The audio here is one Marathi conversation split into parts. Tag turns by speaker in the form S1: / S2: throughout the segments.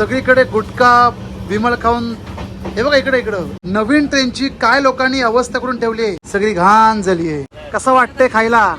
S1: सगळीकडे गुटखा विमल खाऊन. हे बघा इकडे इकडं. नवीन ट्रेनची काय लोकांनी अवस्था करून ठेवली आहे? सगळी घाण झाली आहे. कसं वाटतंय खायला?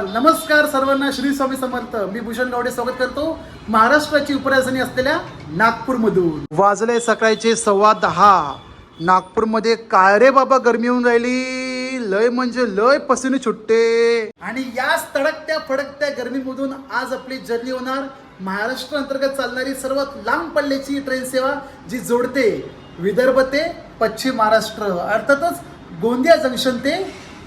S1: नागपूरकर नमस्कार सर्वांना श्री स्वामी समर्थ. मी भूषण गावडे स्वागत करतो महाराष्ट्राची उपराजधानी असलेल्या नागपूरमधून. वाजले सकाळचे सव्वा दहा. नागपूरमध्ये काय रे बाबा गरमी होऊन राहिली. लय म्हणजे लय पसीने छुट्टे आणि याच तडकत्या फडकत्या गरमीमधून आज आपली जर्नी होणार. महाराष्ट्र अंतर्गत चालणारी सर्वात लांब पल्ल्याची ट्रेन सेवा जी जोडते विदर्भ ते पश्चिम महाराष्ट्र. अर्थातच गोंदिया जंक्शन ते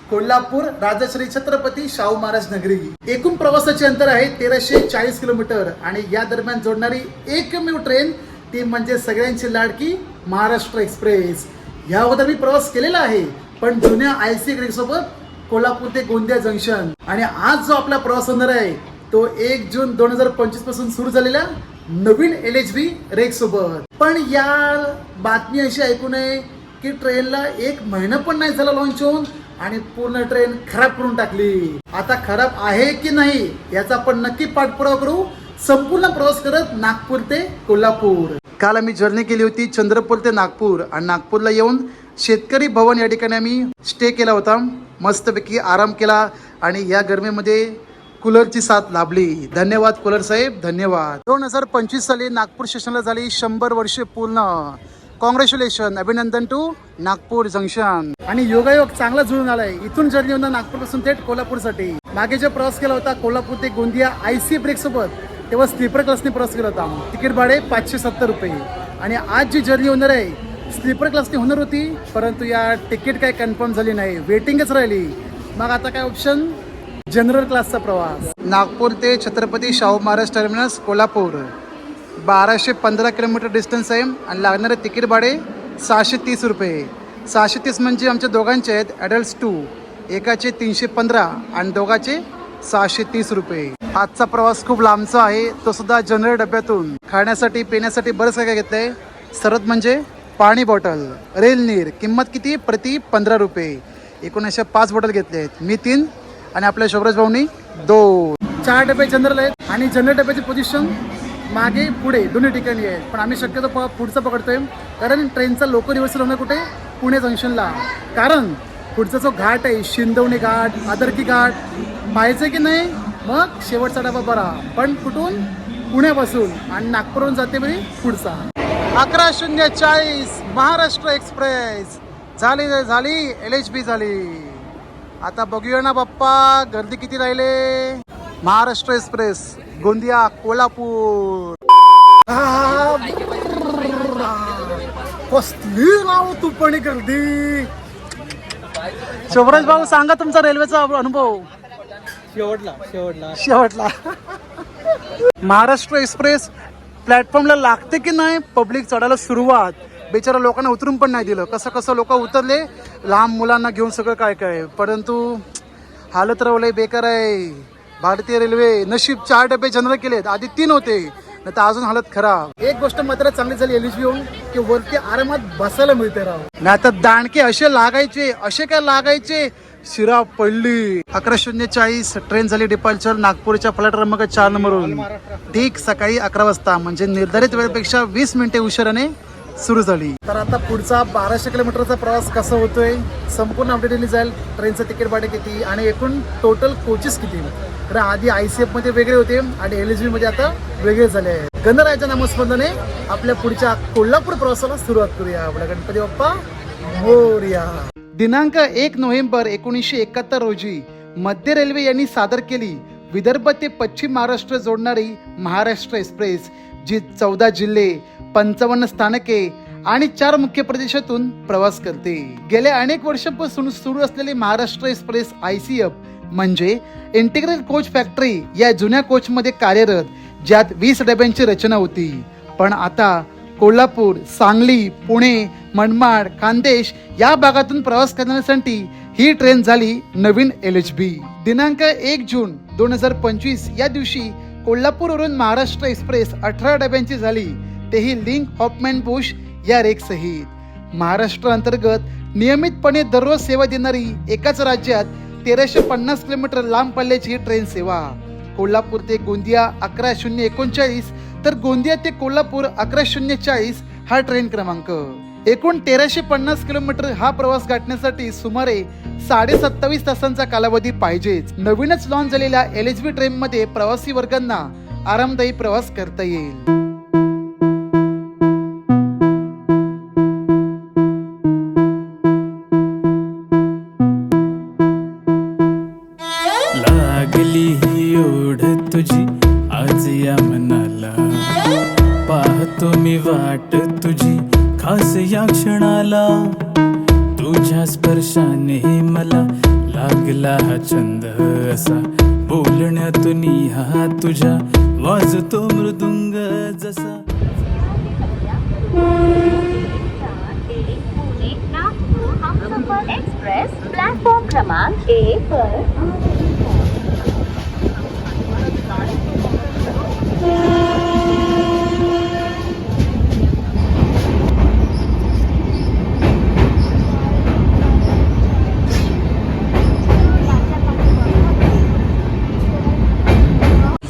S1: कोल्हापूर राजश्री छत्रपती शाहू महाराज नगरी. एकूण प्रवासाचे अंतर आहे तेराशे चाळीस किलोमीटर आणि या दरम्यान जोडणारी एकमेव ट्रेन ती म्हणजे सगळ्यांची लाडकी महाराष्ट्र एक्सप्रेस. या अगोदर मी प्रवास केलेला आहे पण जुन्या आय सी सोबत कोल्हापूर ते गोंदिया जंक्शन. आणि आज जो आपला प्रवास होणार आहे तो एक जून दोन हजार पंचवीसपासून सुरू झालेल्या नवीन एल एच बी रेक सोबत पण या बातमी अशी ऐकू नये की ट्रेनला एक महिना पण नाही झाला लॉन्च होऊन आणि पूर्ण ट्रेन खराब करून टाकली. आता खराब आहे की नाही याचा आपण नक्की पाठपुरावा करू. संपूर्ण प्रवास करत नागपूर ते कोल्हापूर. काल आम्ही जर्नी केली होती चंद्रपूर ते नागपूर. आणि नागपूरला येऊन शेतकरी भवन या ठिकाणी आम्ही स्टे केला होता. मस्तपैकी आराम केला आणि या गरमीमध्ये कूलरची साथ लाभली. धन्यवाद कूलर साहेब धन्यवाद. दोन हजार पंचवीस साली नागपूर स्टेशनला झाली शंभर वर्षे पूर्ण. कॉंग्रॅच्युलेशन अभिनंदन टू नागपूर जंक्शन आणि योगायोग चांगला जुळून आलाय. इथून जर्नी होणार नागपूरपासून थेट कोल्हापूरसाठी. मागे जे प्रवास केला होता कोल्हापूर ते गोंदिया आय सी ब्रेक सोबत तेव्हा स्लीपर क्लासने प्रवास केला होता. तिकीट भाडे पाचशे सत्तर रुपये. आणि आज जी जर्नी होणार आहे स्लीपर क्लासने होणार होती परंतु या तिकीट काय कन्फर्म झाली नाही. वेटिंगच राहिली. मग आता काय ऑप्शन जनरल क्लासचा प्रवास. नागपूर ते छत्रपती शाहू महाराज टर्मिनस कोल्हापूर. बाराशे पंधरा किलोमीटर डिस्टन्स आहे आणि लागणारे तिकीट भाडे सहाशे तीस रुपये. सहाशे तीस म्हणजे आमच्या दोघांचे आहेत ॲडल्ट्स टू एकाचे तीनशे पंधरा आणि दोघाचे सहाशे तीस रुपये. आजचा प्रवास खूप लांबचा आहे तो सुद्धा जनरल डब्यातून. खाण्यासाठी पिण्यासाठी बरंच काय काय आहे सर्वात म्हणजे पाणी बॉटल. रेल नीर. किंमत किती? प्रति पंधरा रुपये. एकोणीसशे पाच बॉटल घेतले आहेत. मी तीन आणि आपल्या शोभराज भाऊनी दोन. चार डबे जनरल आहेत आणि जनरल डब्याची पोझिशन मागे पुढे दोन्ही ठिकाणी आहेत. पण आम्ही शक्यतो प पुढचं पकडतोय कारण ट्रेनचा लोकल रिव्हर्सल होणं कुठे? पुणे जंक्शनला. कारण पुढचा जो घाट आहे शिंदवणी घाट आदरकी घाट पाहायचं की नाही? मग शेवटचा डबा बरा. पण कुठून? पुण्यापासून. आणि नागपूरहून जाते मी पुढचा. अकरा शून्य चाळीस महाराष्ट्र एक्सप्रेस. झाली झाली एल एच बी झाली. आता बघूया ना बाप्पा गर्दी किती राहिले? महाराष्ट्र एक्सप्रेस गोंदिया कोल्हापूर. कसली राव तू पण गर्दी. शोभराज भाऊ सांगा तुमचा रेल्वेचा अनुभव.
S2: शेवटला शेवटला.
S1: शेवटला. महाराष्ट्र एक्सप्रेस प्लॅटफॉर्मला लागते की नाही? पब्लिक चढायला सुरुवात. बेचारा लोकांना उतरून पण नाही दिलं. कसं कसं लोक उतरले? लहान मुलांना घेऊन सगळं काय काय? परंतु हालत रवलंय बेकार आहे. भारतीय रेल्वे नशीब चार डबे जनरल केलेत आधी तीन होते. नाही तर अजून हालत खराब. एक गोष्ट मात्र चांगली झाली एल होऊन की वरती आरामात बसायला मिळते राव. नाही तर दाणके असे लागायचे असे काय लागायचे? शिरा पडली. अकरा शून्य चाळीस ट्रेन झाली डिपार्चर नागपूरच्या फ्लॅट क्रमांक चार नंबरवरून ठीक सकाळी अकरा वाजता म्हणजे निर्धारित वेळेपेक्षा वीस मिनिटे उशिराने सुरू झाली. तर आता पुढचा बाराशे किलोमीटरचा प्रवास कसा होतोय? संपूर्ण अपडेट दिली जाईल. ट्रेनचं तिकीट भाडे किती? आणि एकूण टोटल कोचेस किती? तर आधी आय सी मध्ये वेगळे होते आणि एल एस बी मध्ये आता वेगळे झाले आहेत. गणरायाच्या नामस्पंदने आपल्या पुढच्या कोल्हापूर प्रवासाला सुरुवात करूया. आपल्या गणपती बाप्पा मोर्या. दिनांक एक नोव्हेंबर एकोणीसशे एकाहत्तर रोजी मध्य रेल्वे यांनी सादर केली विदर्भ ते पश्चिम महाराष्ट्र जोडणारी महाराष्ट्र एक्सप्रेस जी चौदा जिल्हे पंचावन्न स्थानके आणि चार मुख्य प्रदेशातून प्रवास करते. गेल्या अनेक वर्षांपासून सुरू असलेली Maharashtra express I C F म्हणजे इंटिग्रल कोच फॅक्टरी या जुन्या कोचमध्ये कार्यरत ज्यात वीस डब्यांची रचना होती. पण आता कोल्हापूर सांगली पुणे मनमाड खानदेश या भागातून प्रवास करण्यासाठी ही ट्रेन झाली नवीन एल एच बी दिनांक एक जून दोन हजार पंचवीस या दिवशी कोल्हापूरवरून महाराष्ट्र एक्सप्रेस अठरा डब्यांची झाली. तेही लिंक हॉपमॅन बुश या रेकसहित महाराष्ट्र अंतर्गत नियमितपणे दररोज सेवा देणारी एकाच राज्यात तेराशे पन्नास किलोमीटर लांब पल्ल्याची ही ट्रेन सेवा. कोल्हापूर ते गोंदिया अकरा शून्य एकोणचाळीस तर गोंदिया ते कोल्हापूर अकरा शून्य चाळीस हा ट्रेन क्रमांक. एकूण तेराशे पन्नास किलोमीटर हा प्रवास गाठण्यासाठी सुमारे साडे सत्तावीस तासांचा कालावधी पाहिजेच. नवीनच लॉन्च झालेल्या एल एच बी ट्रेनमध्ये प्रवासी वर्गांना आरामदायी प्रवास करता येईल.
S3: लागली ही ओढ तुझी. आज या मनाला पाहतो मी वाट तुझी. खास या क्षणाला तुझ्या स्पर्शाने मला लागला हा छंद असा. बोलण्यातून हा तुझ्या वाजतो मृदुंग जसा.
S4: एक्सप्रेस प्लॅटफॉर्म क्रमांक एक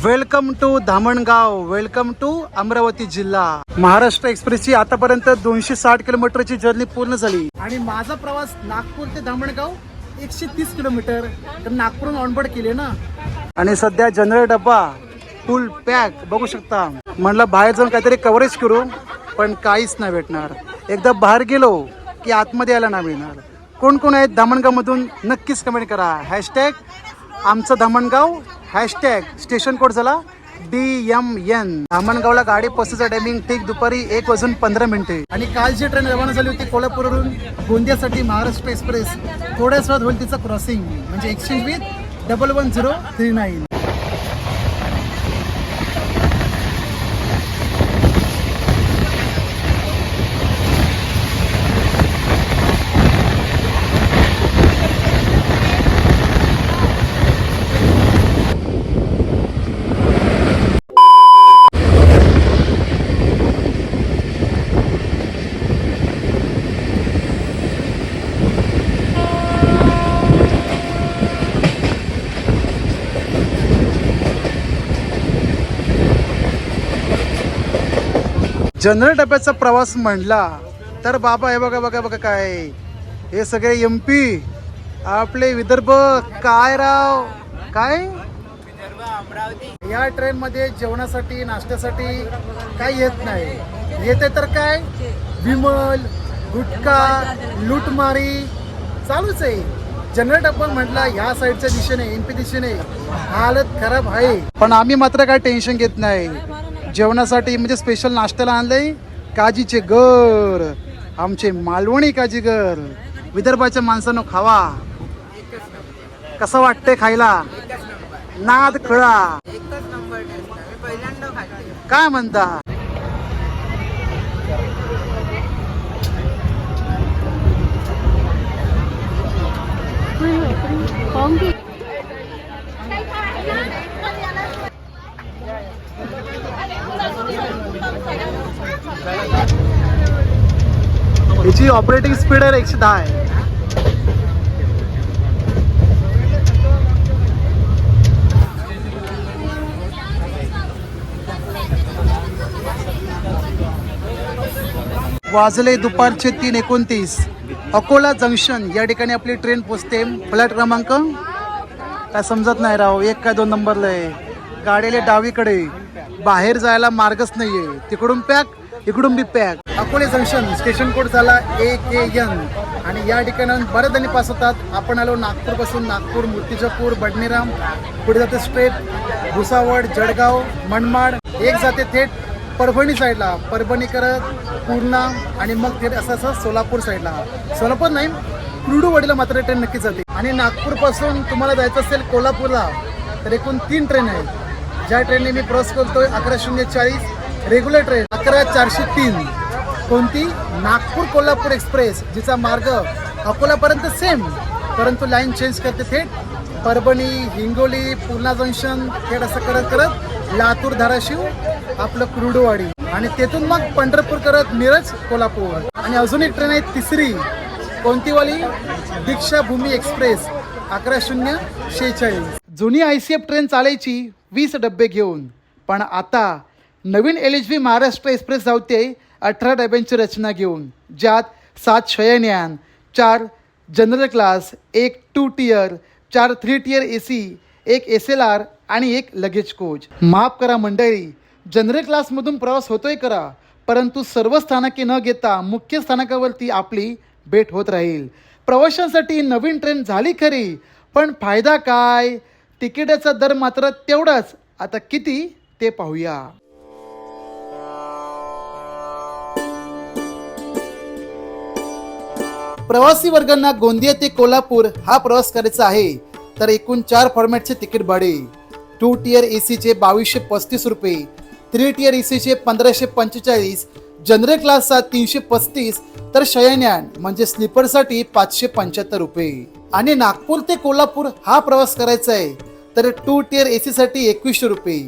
S1: welcome to Dhamangaon welcome to Amravati जिल्हा. महाराष्ट्र एक्सप्रेसची आतापर्यंत दोनशे साठ किलोमीटरची जर्नी पूर्ण झाली. आणि माझा प्रवास नागपूर ते धामणगाव एकशे तीस किलोमीटर. तर नागपूरहून ऑनबोर्ड केले ना. आणि सध्या जनरल डब्बा फुल पॅक. बघू शकता. म्हणलं बाहेर जाऊन काहीतरी कव्हरेज करू पण काहीच नाही भेटणार. एकदा बाहेर गेलो की आतमध्ये यायला नाही मिळणार. कोण कोण आहेत धामणगावमधून नक्कीच कमेंट करा. हॅशटॅग आमचं धामणगाव. हॅशटॅग स्टेशन कोड झाला डी एम एन धामणगावला गाडी पोहोचायचा टायमिंग ठीक दुपारी एक वाजून पंधरा मिनिटे. आणि काल जी ट्रेन रवाना झाली होती कोल्हापूरवरून गोंदियासाठी महाराष्ट्र एक्सप्रेस थोड्याच वेळात होईल तिचं क्रॉसिंग म्हणजे exchange with double one zero three nine general डब्याचा प्रवास म्हणला तर बाबा हे बघा बघा बघा काय हे सगळे एम पी आपले विदर्भ काय राव? काय? या ट्रेन मध्ये जेवणासाठी नाश्त्यासाठी काही येत नाही. येते तर काय? विमल गुटखा लूटमारी चालूच आहे. जनरल डब्बा म्हटला ह्या साईडच्या दिशेने एमपी दिशेने हालत खराब आहे. पण आम्ही मात्र काय टेन्शन घेत नाही. जेवणासाठी म्हणजे स्पेशल नाश्त्याला आणलंय काजीचे गर आमचे मालवणी काजी गर विदर्भाच्या माणसानं खावा. कसं वाटतंय खायला? नाद खळा. काय म्हणता? याची ऑपरेटिंग स्पीड आहे एकशे दहा आहे. वाजले दुपारचे तीन एकोणतीस. अकोला जंक्शन या ठिकाणी आपली ट्रेन पोचते. फ्लॅट क्रमांक? काय समजत नाही राव एक काय दोन नंबरला आहे. गाडीले डावीकडे. बाहेर जायला मार्गच नाही आहे तिकडून पॅक इकडून बी pack. Akole junction station code झाला ए के एन आणि या ठिकाणाहून बऱ्याच जणी पास होतात. आपण आलो नागपूरपासून नागपूर मूर्तिजापूर बडनेराम. पुढे जाते स्ट्रेट भुसावळ जळगाव मनमाड. एक जाते थेट परभणी साईडला. परभणी करत पूर्णा आणि मग थेट असं असं सोलापूर साईडला. सोलापूर नाही कुर्डूवाडीला मात्र ट्रेन नक्कीच जाते. आणि नागपूरपासून तुम्हाला जायचं असेल कोल्हापूरला तर एकूण तीन ट्रेन आहेत. ज्या ट्रेनने मी प्रवास करतोय अकरा शून्य चाळीस. रेग्युलर ट्रेन अकरा चारशे तीन. कोणती? नागपूर कोल्हापूर एक्सप्रेस जिचा मार्ग अकोलापर्यंत सेम परंतु लाईन चेंज करते थेट. परभणी हिंगोली पूर्णा जंक्शन थेट असं करत करत लातूर धाराशिव आपलं कुरुडवाडी. आणि तेथून मग पंढरपूर करत मिरज कोल्हापूर. आणि अजून एक ट्रेन आहे तिसरी. कोणतीवाली दीक्षाभूमी एक्सप्रेस अकरा शून्य शेहेचाळीस. जुनी आय सी एफ ट्रेन चालायची वीस डब्बे घेऊन. पण आता नवीन L H V Maharashtra express धावते अठरा डब्यांची रचना घेऊन ज्यात सात शयनयान चार जनरल क्लास एक टू टियर चार थ्री टियर ए सी एक एस एल आर आणि एक लगेज कोच माफ करा मंडळी जनरल क्लासमधून प्रवास होतोय करा परंतु सर्व स्थानके न घेता मुख्य स्थानकावरती आपली भेट होत राहील. प्रवाशांसाठी नवीन ट्रेन झाली खरी पण फायदा काय? तिकिटाचा दर मात्र तेवढाच. आता किती ते पाहूया. प्रवासी वर्गांना गोंदिया ते कोल्हापूर हा प्रवास करायचा आहे. तर एकूण चार फॉर्मॅटचे तिकीट भाडे. टू टियर ए सीचे बावीसशे पस्तीस रुपये. थ्री टियर ए सीचे पंधराशे पंचेचाळीस. जनरल क्लासचा तीनशे पस्तीस. तर शयनयान म्हणजे स्लीपरसाठी पाचशे पंच्याहत्तर रुपये. आणि नागपूर ते कोल्हापूर हा प्रवास करायचा आहे. तर टू टियर ए सीसाठी एकवीसशे रुपये.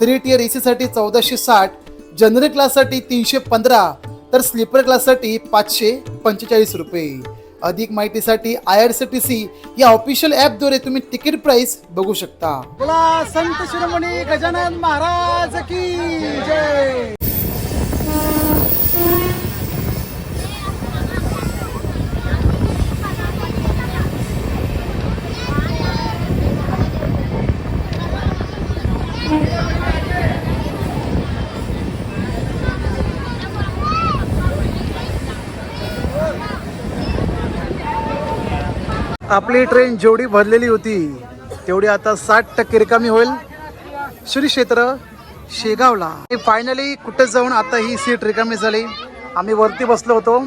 S1: थ्री टियर ए सीसाठी चौदाशे साठ. जनरल क्लाससाठी तीनशे पंधरा. तर स्लीपर क्लाससाठी पाचशे पंचेचाळीस रुपये. अधिक माहितीसाठी I R C T C या ऑफिशियल ॲपद्वारे तुम्ही तिकीट प्राइस बघू शकता. बोला संत शिरोमणी गजानन महाराज की जय! आपली ट्रेन जेवढी भरलेली होती तेवढी आता साठ टक्के रिकामी होईल. श्री क्षेत्र शेगावला. फायनली कुठे जाऊन आता ही सीट रिकामी झाली? आम्ही वरती बसलो होतो.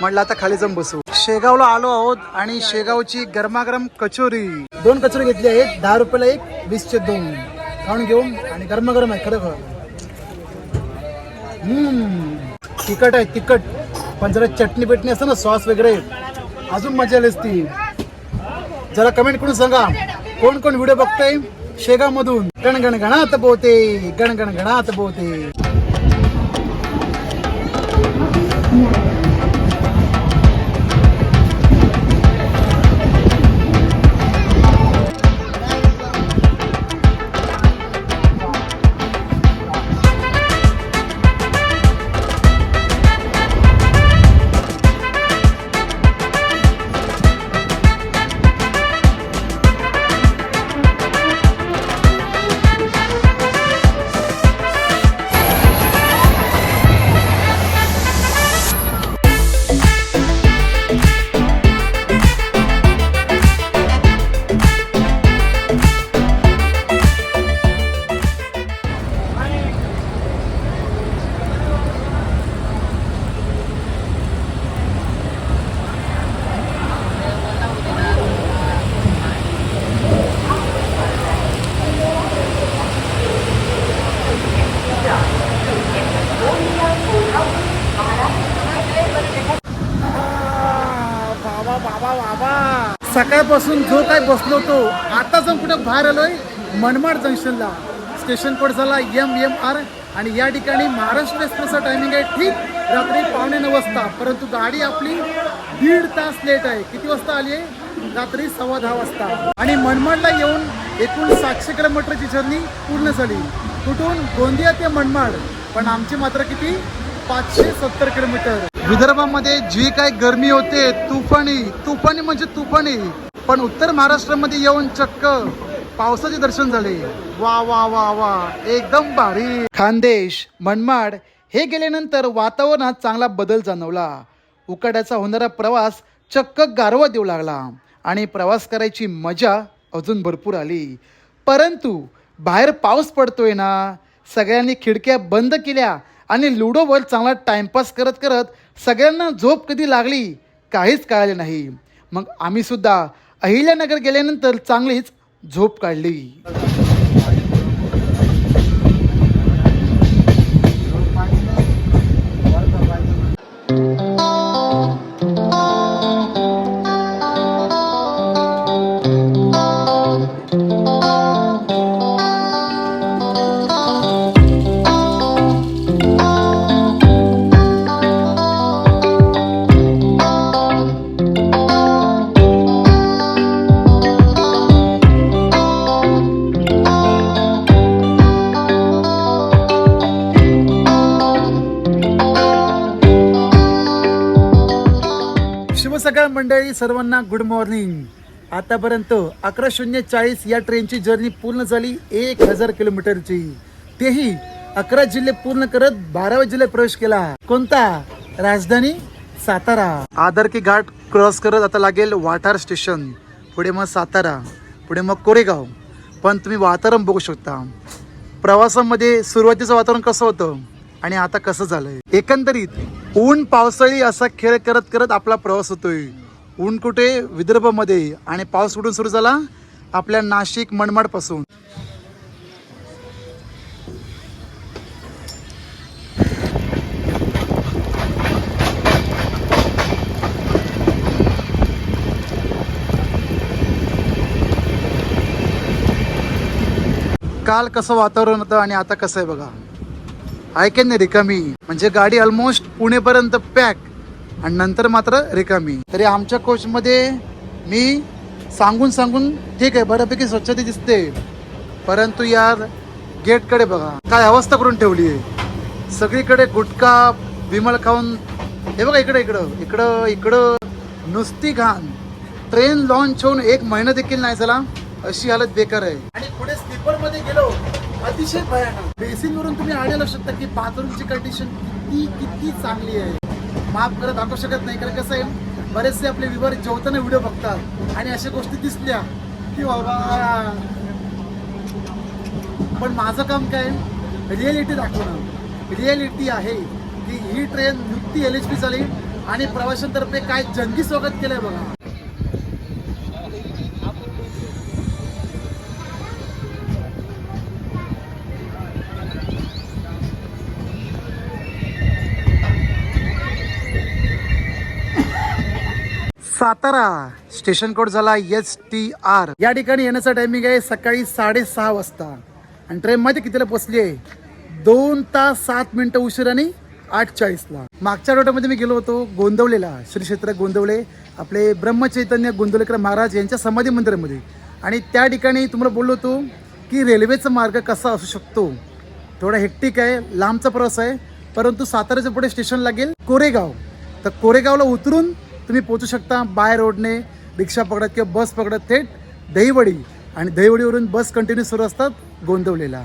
S1: म्हटलं आता खाली जाऊन बसू. शेगावला आलो आहोत आणि शेगावची गरमागरम कचोरी. दोन कचोरी घेतली आहेत. दहा रुपयाला एक वीसचे दोन. खाऊन घेऊन आणि गरमागरम आहे खरं खरं. हम्म. तिखट आहे तिखट. पण जरा चटणी बिटणी असं ना सॉस वगैरे. अजून मजा आली असती. जरा कमेंट करून सांगा. कोण कोण व्हिडिओ बघतोय? शेगाव मधून गण गणात बोते गण गणात बोते काय बसलो तो आता जाऊन कुठे बाहेर आलोय? मनमाड जंक्शनला. स्टेशन कोड झाला एम एम आर आणि या ठिकाणी महाराष्ट्र एक्सप्रेसचा टायमिंग आहे. ठीक रात्री पावणे नऊ वाजता. परंतु गाडी आपली दीड तास लेट आहे. किती वाजता आली आहे? रात्री सव्वा दहा वाजता. आणि मनमाडला येऊन एकूण सातशे किलोमीटरची जर्नी पूर्ण झाली. कुठून? गोंदिया ते मनमाड. पण आमची मात्र किती? पाचशे सत्तर किलोमीटर. विदर्भामध्ये जी काय गरमी होते तुफानी. तुफानी म्हणजे तुफानी. पण उत्तर महाराष्ट्रामध्ये येऊन चक्क पावसाचे दर्शन झाले. वा वा वा वा. एकदम भारी. खानदेश मनमाड हे गेल्यानंतर वातावरणात चांगला बदल जाणवला. उकाड्याचा होणारा प्रवास चक्क गारवा देऊ लागला आणि प्रवास करायची मजा अजून भरपूर आली. परंतु बाहेर पाऊस पडतोय ना सगळ्यांनी खिडक्या बंद केल्या आणि लुडोवर चांगला टाइमपास करत करत सगळ्यांना झोप कधी लागली काहीच कळाले नाही. मग आम्हीसुद्धा अहिल्यानगर गेल्यानंतर चांगलीच झोप काढली. मंडळी सर्वांना गुड मॉर्निंग आतापर्यंत अकरा शून्य चाळीस या ट्रेनची जर्नी पूर्ण झाली एक हजार किलोमीटरची. तेही अकरा जिल्हे पूर्ण करत बारावे जिल्ह्यात प्रवेश केला. कोणता? राजधानी सातारा. आदरकी घाट क्रॉस करत आता लागेल वाठार स्टेशन पुढे मग सातारा पुढे मग कोरेगाव. पण तुम्ही वातावरण बघू शकता. प्रवासामध्ये सुरुवातीचं वातावरण कसं होतं आणि आता कसं झालंय? एकंदरीत ऊन पावसाळी असा खेळ करत करत आपला प्रवास होतोय. ऊन कुठे विदर्भामध्ये आणि पाऊस कुठून सुरू झाला आपल्या नाशिक मनमाडपासून. काल कसं वातावरण होतं आणि आता कसं आहे बघा? ऐकेन नाही रिकामी. म्हणजे गाडी ऑलमोस्ट पुणेपर्यंत पॅक आणि नंतर मात्र रिकामी. तरी आमच्या कोचमध्ये मी सांगून सांगून ठीक आहे बऱ्यापैकी स्वच्छता दिसते. परंतु यार गेटकडे बघा. काय अवस्था करून ठेवली आहे? सगळीकडे गुटखा विमल खाऊन हे बघा इकडे इकडं. इकडं इकडं. नुसती घाण. ट्रेन लॉन्च होऊन एक महिना देखील नाही झाला. अशी हालत बेकार आहे. आणि पुढे स्लीपरमध्ये गेलो अतिशय भयानक. बेसिन वरून तुम्ही आढळू शकता की बाथरूमची कंडिशन किती किती चांगली आहे. माफ करत दाखवू शकत नाही. कारण कसं आहे बरेचसे आपले विवर जेवताना व्हिडिओ बघतात आणि अशा गोष्टी दिसल्या की बाबा पण माझं काम काय? रिॲलिटी दाखवणं. रिअलिटी आहे की ही ट्रेन नुकती एल एच पी झाली आणि प्रवाशांतर्फे काय जंगी स्वागत केलंय बघा. सातारा स्टेशन कोड झाला एस टी आर या ठिकाणी येण्याचा टायमिंग आहे सकाळी साडेसहा वाजता. आणि ट्रेन माहिती कितीला पोचली आहे? दोन तास सात मिनिटं उशिराने आठ चाळीसला मागच्या रोटामध्ये मी गेलो होतो गोंदवलेला श्री क्षेत्र गोंदवले. आपले ब्रह्मचैतन्य गोंदवलेकर महाराज यांच्या समाधी मंदिरामध्ये. आणि त्या ठिकाणी तुम्हाला बोललो होतो की रेल्वेचा मार्ग कसा असू शकतो? थोडा हेक्टिक आहे लांबचा प्रवास आहे. परंतु साताऱ्याच्या पुढे स्टेशन लागेल कोरेगाव. तर कोरेगावला उतरून तुम्ही पोहोचू शकता बाय रोडने रिक्षा पकडत किंवा बस पकडत थेट दहीवडी. आणि दहीवडीवरून बस कंटिन्यू सुरू असतात गोंदवलेला.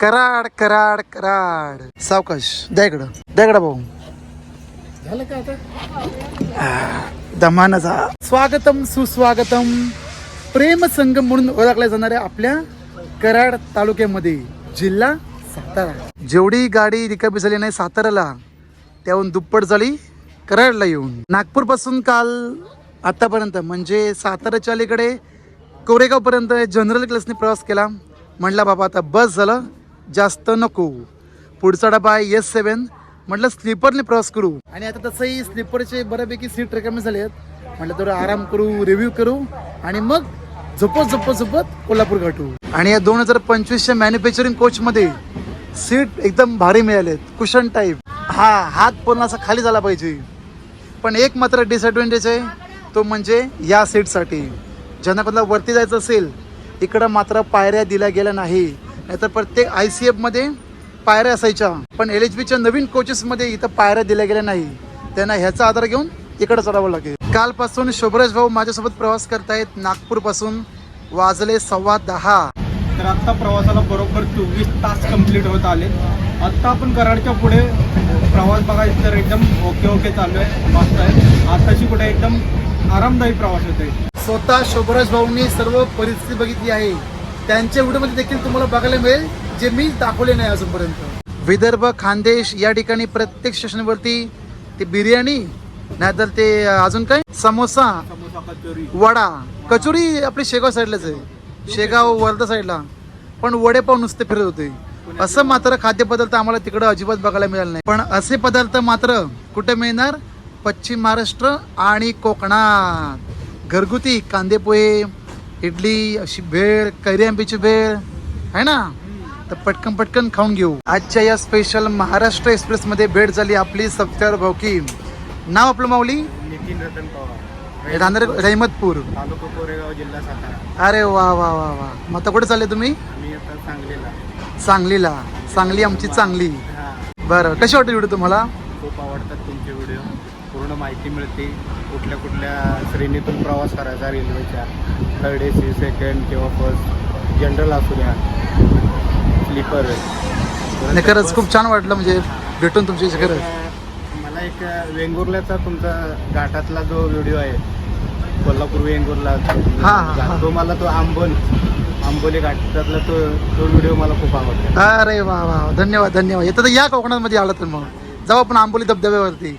S1: कराड कराड कराड. सावकाश द्या इकडं. द्या इकडं भाऊ. झालं का आता? दमानचा. स्वागतम सुस्वागतम. प्रेम संगम म्हणून ओळखल्या जाणाऱ्या आपल्या कराड तालुक्यामध्ये जिल्हा सातारा. जेवढी गाडी रिकामी झाली नाही साताऱ्याला त्याहून दुप्पट झाली कराडला येऊन. नागपूरपासून काल आतापर्यंत म्हणजे साताऱ्याच्या अलीकडे कोरेगावपर्यंत जनरल क्लासने प्रवास केला. म्हटलं बाबा आता बस झालं. जास्त नको. पुढचा डबा आहे एस सेवन म्हटलं स्लीपरने प्रवास करू. आणि आता तसंही स्लीपरचे बऱ्यापैकी सीट रिकामी झाले आहेत. म्हटलं थोडं आराम करू रिव्ह्यू करू आणि मग झोपत झोपत झोपत कोल्हापूर गाठू. आणि या दोन हजार पंचवीसच्या मॅन्युफॅक्चरिंग कोचमध्ये सीट एकदम भारी मिळालेत कुशन टाईप हा हात पूर्ण असा खाली झाला पाहिजे. पण एक मात्र डिसएडव्हान्टेज आहे तो म्हणजे या सीटसाठी ज्यांना कोणाला वरती जायचं असेल इकडं मात्र पायऱ्या दिल्या गेल्या नाही. नाहीतर प्रत्येक आय सी एफमध्ये पायऱ्या असायच्या. पण एल एच बीच्या नवीन कोचेसमध्ये इथं पायऱ्या दिल्या गेल्या नाही. त्यांना ह्याचा आधार घेऊन इकडे चढावं लागेल. कालपासून शोभराज भाऊ माझ्यासोबत प्रवास करतायत नागपूरपासून. वाजले सव्वा दहा.
S2: तर आत्ता प्रवासाला बरोबर चोवीस तास कंप्लीट होत आले. आत्ता आपण कराडच्या पुढे प्रवास बघायचं तर एकदम ओके ओके चालू आहे मस्त आहे. आताशी कुठे एकदम आरामदायी प्रवास होतोय.
S1: स्वतः शोभराज भाऊंनी सर्व परिस्थिती बघितली आहे. त्यांच्या व्हिडिओमध्ये देखील तुम्हाला बघायला मिळेल जे मी दाखवले नाही अजूनपर्यंत. विदर्भ खानदेश या ठिकाणी प्रत्येक स्टेशनवरती ते बिर्याणी नाहीतर ते अजून काय समोसा वडा. कचोरी आपली शेगाव साईडलाच आहे. शेगाव वर्धा साईडला. पण वडेपाव नुसते फिरत होते. असं मात्र खाद्यपदार्थ आम्हाला तिकडं अजिबात बघायला मिळालं नाही. पण असे पदार्थ मात्र कुठे मिळणार? पश्चिम महाराष्ट्र आणि कोकणात. घरगुती कांदे पोहे इडली अशी भेळ कैरी आंब्याची भेळ आहे ना? तर पटकन पटकन खाऊन घेऊ. आजच्या या स्पेशल महाराष्ट्र एक्सप्रेसमध्ये भेट झाली आपली सत्यार भाऊकी. नाव आपलं माऊली?
S2: नितीन रतन पवार.
S1: रहमतपूर.
S2: तालुका कोरेगाव जिल्हा सातारा.
S1: अरे वा वा वा वा. मग आता कुठे चालले तुम्ही?
S2: सांगलीला.
S1: सांगलीला. सांगली आमची चांगली.
S2: हा.
S1: बरं कशी वाटली व्हिडिओ तुम्हाला
S2: खूप आवडतात तुमचे व्हिडिओ पूर्ण माहिती मिळते. कुठल्या कुठल्या श्रेणीतून प्रवास करायचा रेल्वेच्या. थर्ड ए सी सेकंड किंवा फर्स्ट जनरल असू द्या. स्लीपर
S1: नाही खरंच खूप छान वाटलं म्हणजे भेटून तुमची खरंच
S2: मला एक वेंगुर्ल्याचा तुमचा घाटातला जो व्हिडिओ आहे कोल्हापूर वेंगुर्ला.
S1: हा, हा.
S2: तो मला तो आंबोल आंबोली घाटातला तो तो व्हिडिओ मला खूप आवडतो.
S1: अरे वा वा वा. धन्यवाद धन्यवाद. येतं तर या कोकणामध्ये आलं तर मग. जाऊ आपण आंबोली धबधब्यावरती.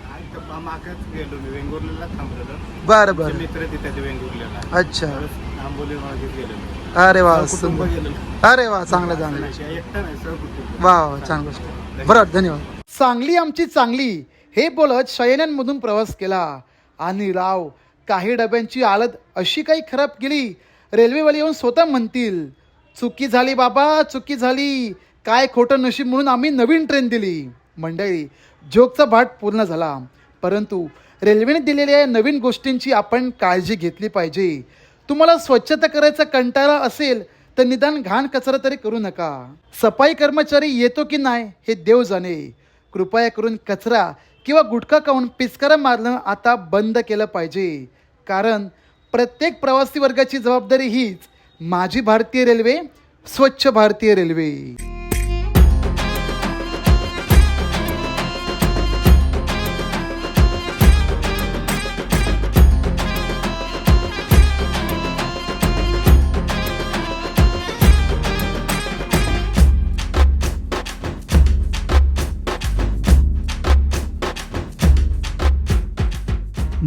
S2: मागच गेलो मी वेंगुर्ल्याला थांबलेलो.
S1: बरं बरं.
S2: मित्र तिथे ते वेंगुर्ल्याला
S1: अच्छा.
S2: आंबोली मागेच गेलो.
S1: अरे वा सुंदर.
S2: गेलो.
S1: अरे वा चांगलं चांगलं.
S2: एकटा नाही सहकुटुंब.
S1: वा वा छान गोष्ट. बरं धन्यवाद. सांगली आमची चांगली. हे बोलत शयनांमधून प्रवास केला. आणि राव काही डब्यांची हालत अशी काही खराब केली. रेल्वेवाले येऊन स्वतः म्हणतील चुकी झाली बाबा चुकी झाली. काय खोटं नशीब म्हणून आम्ही नवीन ट्रेन दिली. मंडळी जोगचा भाट पूर्ण झाला. परंतु रेल्वेने दिलेल्या या नवीन गोष्टींची आपण काळजी घेतली पाहिजे. तुम्हाला स्वच्छता करायचा कंटाळा असेल तर निदान घाण कचरा तरी करू नका. सफाई कर्मचारी येतो की नाही हे देव जाणे. कृपया करून कचरा किंवा गुटखा खाऊन पिचकारा मारणं आता बंद केलं पाहिजे. कारण प्रत्येक प्रवासी वर्गाची जबाबदारी हीच माझी भारतीय रेल्वे स्वच्छ भारतीय रेल्वे.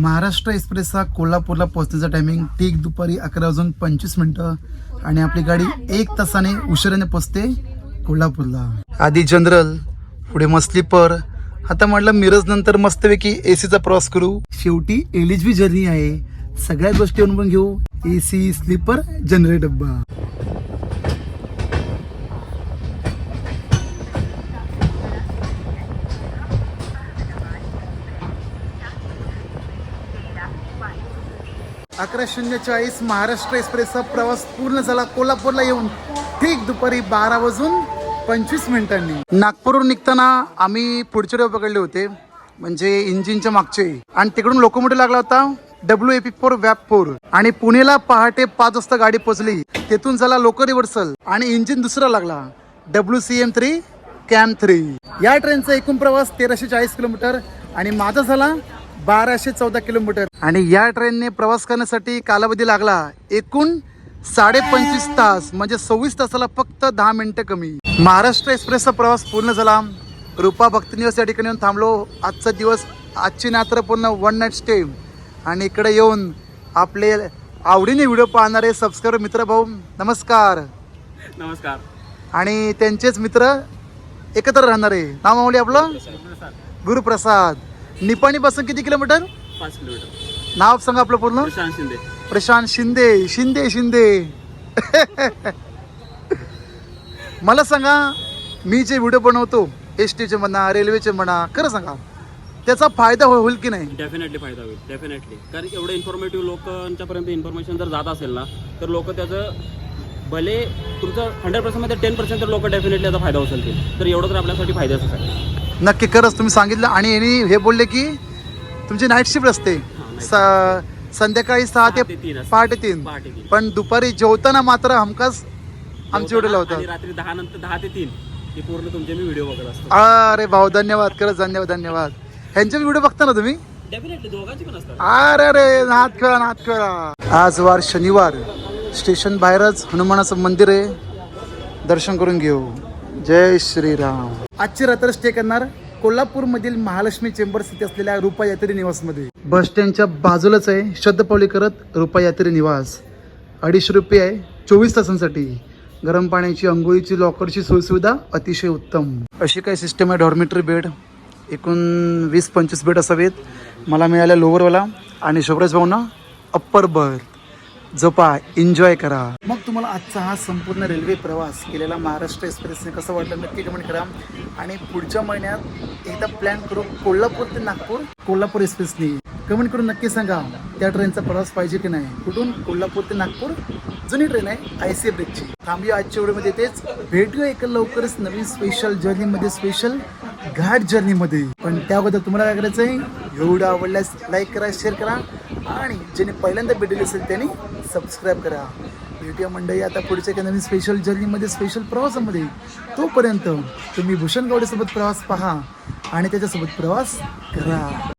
S1: महाराष्ट्र एक्सप्रेस हा कोल्हापूरला पोहोचण्याचा टायमिंग ठीक दुपारी अकरा वाजून पंचवीस मिनटं. आणि आपली गाडी एक तासाने उशिराने पोचते कोल्हापूरला. आधी जनरल पुढे मग स्लीपर. आता म्हटलं मिरज नंतर मस्तपैकी एसीचा प्रवास करू. शेवटी एलिजबी जर्नी आहे. सगळ्या गोष्टी अनुभव घेऊ एसी स्लीपर जनरल डब्बा. अकरा शून्य चाळीस महाराष्ट्र एक्सप्रेसचा प्रवास पूर्ण झाला कोल्हापूरला येऊन. ठीक दुपारी बारा वाजून पंचवीस मिनिटांनी. नागपूरवरून निघताना आम्ही पुढचे डबे पकडले होते म्हणजे इंजिनच्या मागचे. आणि तिकडून लोकोमोटिव्ह लागला होता डब्ल्यू एपी फोर वॅप फोर आणि पुणेला पहाटे पाच वाजता गाडी पोहोचली. तेथून झाला लोक रिव्हर्सल. आणि इंजिन दुसरा लागला W C M three CAM three या ट्रेनचा एकूण प्रवास तेराशे चाळीस किलोमीटर. आणि माझा झाला बाराशे चौदा किलोमीटर. आणि या ट्रेनने प्रवास करण्यासाठी कालावधी लागला. एकूण साडे पंचवीस तास म्हणजे सव्वीस तासाला फक्त दहा मिनिटं कमी. महाराष्ट्र एक्सप्रेसचा प्रवास पूर्ण झाला. रुपा भक्तनिवास या ठिकाणी येऊन थांबलो. आजचा दिवस आजची नात्र पूर्ण वन नाईट स्टे आणि इकडे येऊन आपले आवडीने व्हिडिओ पाहणारे सबस्क्राईबर मित्र भाऊ नमस्कार.
S2: नमस्कार.
S1: आणि त्यांचेच मित्र एकत्र राहणारे. नाव माऊली आपलं? गुरुप्रसाद. निपाणी पासून किती किलोमीटर?
S2: पाच किलोमीटर.
S1: नाव सांगा आपलं पूर्ण.
S2: प्रशांत शिंदे.
S1: प्रशांत शिंदे शिंदे शिंदे. मला सांगा मी जे व्हिडिओ बनवतो एस टीचे म्हणा रेल्वेचे म्हणा खरं सांगा त्याचा फायदा हो- होईल की नाही?
S5: डेफिनेटली फायदा होईल डेफिनेटली कारण एवढं इन्फॉर्मेटिव्ह लोकांच्यापर्यंत इन्फॉर्मेशन जर जात असेल ना तर लोक त्याचं भले तुमचं हंड्रेड पर्सेंटमध्ये टेन पर्सेंट तर लोक डेफिनेटली याचा फायदा उचलतील. तर एवढं तर आपल्यासाठी फायद्याचं आहे.
S1: नक्की खरंच तुम्ही सांगितलं आणि यांनी हे बोलले की तुमची नाईट शिफ्ट असते. स- संध्याकाळी सहा
S5: ते
S1: ते
S5: तीन असते.
S1: पहाटे तीन.
S5: पहाटे तीन.
S1: पण दुपारी जेवताना मात्र हमखास आमची
S5: आणि
S1: लावतात.
S5: रात्री दहा नंतर दहा ते तीन. हे पूर्ण तुमचे मी व्हिडिओ बघत असतो.
S1: अरे भाऊ धन्यवाद. खरंच धन्यवाद धन्यवाद. ह्यांचे व्हिडिओ बघता ना तुम्ही?
S5: डेफिनेटली दोघांची पण असतात.
S1: अरे रे नाथ खेळा नाथ खेळा. आज वार शनिवार. स्टेशन बाहेरच हनुमानाचं मंदिर आहे. दर्शन करून घेऊ. जय श्रीराम. आजची रात्र स्टे करणार कोल्हापूरमधील महालक्ष्मी चेंबर स्थित असलेल्या रुपा यात्री निवासमध्ये. बस स्टँडच्या बाजूलाच आहे शब्दपावली करत रुपा यात्री निवास. अडीचशे रुपये आहे चोवीस तासांसाठी. गरम पाण्याची अंघोळीची लॉकरची सोयीसुविधा अतिशय उत्तम. अशी काय सिस्टम आहे डॉर्मेटरी बेड एकूण वीस पंचवीस बेड असावेत. मला मिळाल्या लोअरवाला आणि शोभराज भाऊना अप्पर बर्थ जपा एन्जॉय करा. मग तुम्हाला आजचा हा संपूर्ण रेल्वे प्रवास केलेला महाराष्ट्र एक्सप्रेसने कसं वाटलं? नक्की कमेंट करा. आणि पुढच्या महिन्यात एकदा प्लॅन करू कोल्हापूर ते नागपूर? कोल्हापूर एक्सप्रेसने. कमेंट करून नक्की सांगा त्या ट्रेनचा प्रवास पाहिजे की नाही. कुठून? कोल्हापूर ते नागपूर. जुनी ट्रेन आहे आय सी ब्रिजची थांबूया आजच्या व्हिडिओमध्ये तेच. भेटूया एक लवकरच नवीन स्पेशल जर्नीमध्ये स्पेशल घाट जर्नीमध्ये पण त्याबद्दल तुम्हाला काय करायचं आहे एवढं आवडल्यास लाईक करा शेअर करा आणि ज्याने पहिल्यांदा भेटली असेल त्यांनी सबस्क्राईब करा. भेटूया मंडळी आता पुढच्या एका नवीन स्पेशल जर्नीमध्ये स्पेशल प्रवासामध्ये. तोपर्यंत तुम्ही भूषण गावडेसोबत प्रवास पहा आणि त्याच्यासोबत प्रवास करा.